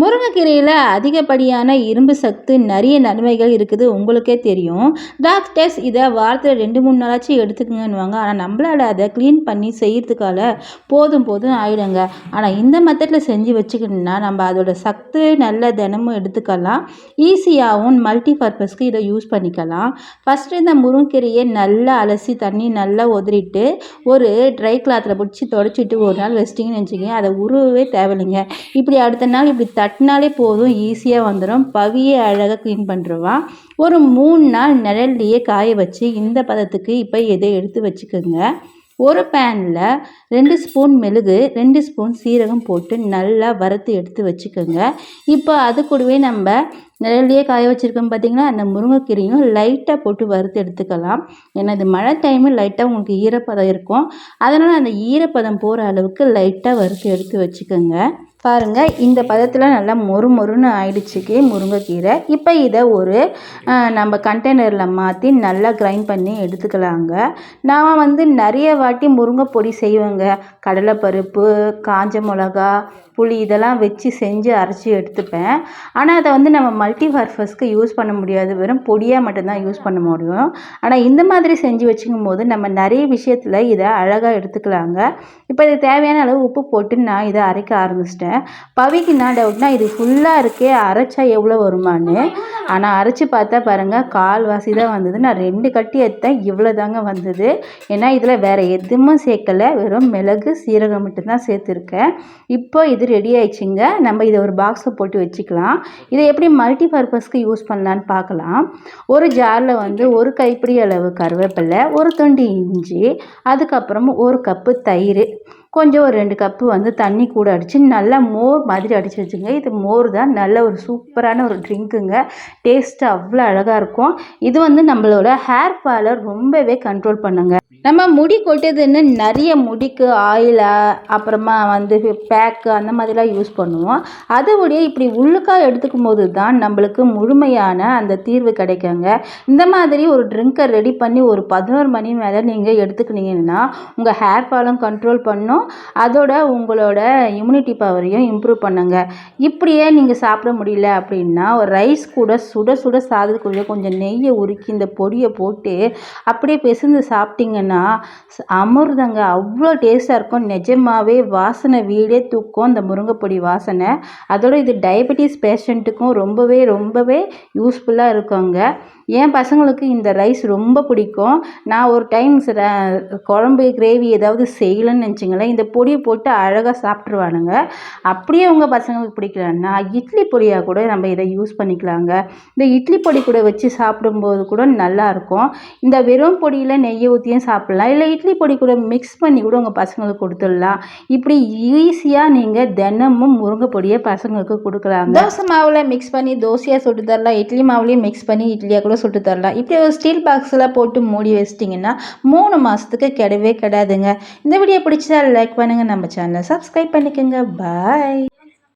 முருங்கைக்கீரையில் அதிகப்படியான இரும்பு சத்து நிறைய நன்மைகள் இருக்குது. உங்களுக்கே தெரியும். டாக்டர்ஸ் இதை வாரத்தில் ரெண்டு மூணு நாளாச்சும் எடுத்துக்கங்கன்னுவாங்க. ஆனால் நம்மளால் அதை க்ளீன் பண்ணி செய்கிறதுக்கால போதும் போதும் ஆயிடுங்க. ஆனால் இந்த மெத்தடில் செஞ்சு வச்சுக்கணுன்னா நம்ம அதோட சத்து நல்ல தினமும் எடுத்துக்கலாம். ஈஸியாகவும் மல்டி பர்பஸ்க்கு இதை யூஸ் பண்ணிக்கலாம். ஃபஸ்ட்டு இந்த முருங்கைக்கீரையை நல்லா அலசி தண்ணி நல்லா உதறிட்டு ஒரு ட்ரை கிளாத்தில் பிடிச்சி தொடச்சிட்டு ஒரு நாள் வச்சிட்டிங்கன்னு வச்சுக்கோங்க. அதை உருவவே தேவையில்லைங்க. இப்படி அடுத்த நாள் இப்படி தட்டினாலே போதும் ஈஸியாக வந்துடும் பவியே அழகாக க்ளீன் பண்ணுறவா ஒரு மூணு நாள் நிழல்லையே காய வச்சு இந்த பதத்துக்கு இப்போ இதை எடுத்து வச்சுக்கோங்க. ஒரு பேனில் ரெண்டு ஸ்பூன் மெழுகு ரெண்டு ஸ்பூன் சீரகம் போட்டு நல்லா வறுத்து எடுத்து வச்சுக்கோங்க. இப்போ அது கூடவே நம்ம நிழல்லையே காய வச்சுருக்கோம் பார்த்திங்கன்னா அந்த முருங்கைக்கீரையும் லைட்டாக போட்டு வறுத்து எடுத்துக்கலாம். ஏன்னா இது மழை டைமு லைட்டாக உங்களுக்கு ஈரப்பதம் இருக்கும். அதனால் அந்த ஈரப்பதம் போகிற அளவுக்கு லைட்டாக வறுத்து எடுத்து வச்சுக்கோங்க. பாருங்கள் இந்த பதத்தில் நல்லா மொறு மொறுன்னு ஆயிடுச்சுக்கு முருங்கைக்கீரை. இப்போ இதை ஒரு நம்ம கண்டெய்னரில் மாற்றி நல்லா கிரைண்ட் பண்ணி எடுத்துக்கலாங்க. நான் வந்து நிறைய வாட்டி முருங்கை பொடி செய்வேங்க. கடலைப்பருப்பு காஞ்ச மிளகா புளி இதெல்லாம் வச்சு செஞ்சு அரைச்சி எடுத்துப்பேன். ஆனால் அதை வந்து நம்ம மல்டி பர்பஸ்க்கு யூஸ் பண்ண முடியாது. வெறும் பொடியாக மட்டும்தான் யூஸ் பண்ண முடியும். ஆனால் இந்த மாதிரி செஞ்சு வச்சுக்கும் போது நம்ம நிறைய விஷயத்தில் இதை அழகாக எடுத்துக்கலாங்க. இப்போ இது தேவையான அளவு உப்பு போட்டு நான் இதை அரைக்க ஆரம்பிச்சிட்டேன். பவிக்கு என்ன டவுட்னா இது ஃபுல்லாக இருக்கே அரைச்சா எவ்வளோ வருமான்னு. ஆனால் அரைச்சி பார்த்தா பாருங்கள் கால்வாசி தான் வந்தது. நான் ரெண்டு கட்டி எடுத்தேன் இவ்வளோ தாங்க வந்தது. ஏன்னா இதில் வேறு எதுவுமே சேர்க்கலை. வெறும் மிளகு சீரகம் மட்டும்தான் சேர்த்துருக்கேன். இப்போ இது ரெடி ஆயிடுச்சுங்க. நம்ம இதை ஒரு பாக்ஸில் போட்டு வச்சுக்கலாம். இதை எப்படி மல்டி பர்பஸ்க்கு யூஸ் பண்ணலான்னு பார்க்கலாம். ஒரு ஜாரில் வந்து ஒரு கைப்பிடி அளவு கருவேப்பிலை ஒரு துண்டு இஞ்சி அதுக்கப்புறம் ஒரு கப்பு தயிர் கொஞ்சம் ஒரு ரெண்டு கப்பு வந்து தண்ணி கூட அடித்து நல்லா மோர் மாதிரி அடித்து வச்சுங்க. இது மோர் தான். நல்ல ஒரு சூப்பரான ஒரு ட்ரிங்க்குங்க டேஸ்ட்டு அவ்வளோ அழகாக இருக்கும். இது வந்து நம்மளோட ஹேர் ஃபாலை ரொம்பவே கண்ட்ரோல் பண்ணுங்க. நம்ம முடி கொட்டுதுன்னு நிறைய முடிக்கு ஆயிலா அப்புறமா வந்து பேக்கு அந்த மாதிரிலாம் யூஸ் பண்ணுவோம். அதை இப்படி உள்ளுக்காக எடுத்துக்கும் போது தான் நம்மளுக்கு முழுமையான அந்த தீர்வு கிடைக்குங்க. இந்த மாதிரி ஒரு ட்ரிங்கை ரெடி பண்ணி ஒரு பதினோரு மணி மேலே நீங்கள் எடுத்துக்கினீங்கன்னா உங்கள் ஹேர் ஃபாலும் கண்ட்ரோல் பண்ணும். அதோட உங்களோட இம்யூனிட்டி பவரையும் இம்ப்ரூவ் பண்ணுங்க. இப்படியே நீங்கள் சாப்பிட முடியல அப்படின்னா ஒரு ரைஸ் கூட சுட சுட சாதத்துக்குள்ளே கொஞ்சம் நெய்யை உருக்கி இந்த பொடியை போட்டு அப்படியே பிசைந்து சாப்பிட்டீங்கன்னா ఆయన அமிர்தங்க. அவ்வளோ டேஸ்ட்டாக இருக்கும். நிஜமாவே வாசனை வீடே தூக்கும் இந்த முருங்கைப்பொடி வாசனை. அதோட இது டயபெட்டிஸ் பேஷண்ட்டுக்கும் ரொம்பவே ரொம்பவே யூஸ்ஃபுல்லாக இருக்குங்க. என் பசங்களுக்கு இந்த ரைஸ் ரொம்ப பிடிக்கும். நான் ஒரு டைம் குழம்பு கிரேவி ஏதாவது செய்யலைன்னு நினச்சிங்களேன். இந்த பொடியை போட்டு அழகாக சாப்பிட்ருவானுங்க அப்படியே உங்கள் பசங்களுக்கு பிடிக்கலன்னா இட்லி பொடியாக கூட நம்ம இதை யூஸ் பண்ணிக்கலாங்க. இந்த இட்லி பொடி கூட வச்சு சாப்பிடும்போது கூட நல்லாயிருக்கும் இந்த வெறும் பொடியில் நெய்யை ஊற்றியும் சாப்பிட்லாம். இல்லை இட்லி இட்லி பொடி கூட மிக்ஸ் பண்ணி கூட உங்கள் பசங்களுக்கு கொடுத்துடலாம். இப்படி ஈஸியாக நீங்கள் தினமும் முருங்கை பொடியை பசங்களுக்கு கொடுக்கலாங்க. தோசை மாவில் மிக்ஸ் பண்ணி தோசையாக சுட்டு தரலாம். இட்லி மாவுலேயும் மிக்ஸ் பண்ணி இட்லியாக கூட சுட்டு தரலாம். இப்படி ஒரு ஸ்டீல் பாக்ஸில் போட்டு மூடி வச்சிட்டிங்கன்னா மூணு மாதத்துக்கு கிடவே கிடையாதுங்க இந்த வீடியோ பிடிச்சதா லைக் பண்ணுங்கள் நம்ம சேனலை சப்ஸ்கிரைப் பண்ணிக்கோங்க. பாய்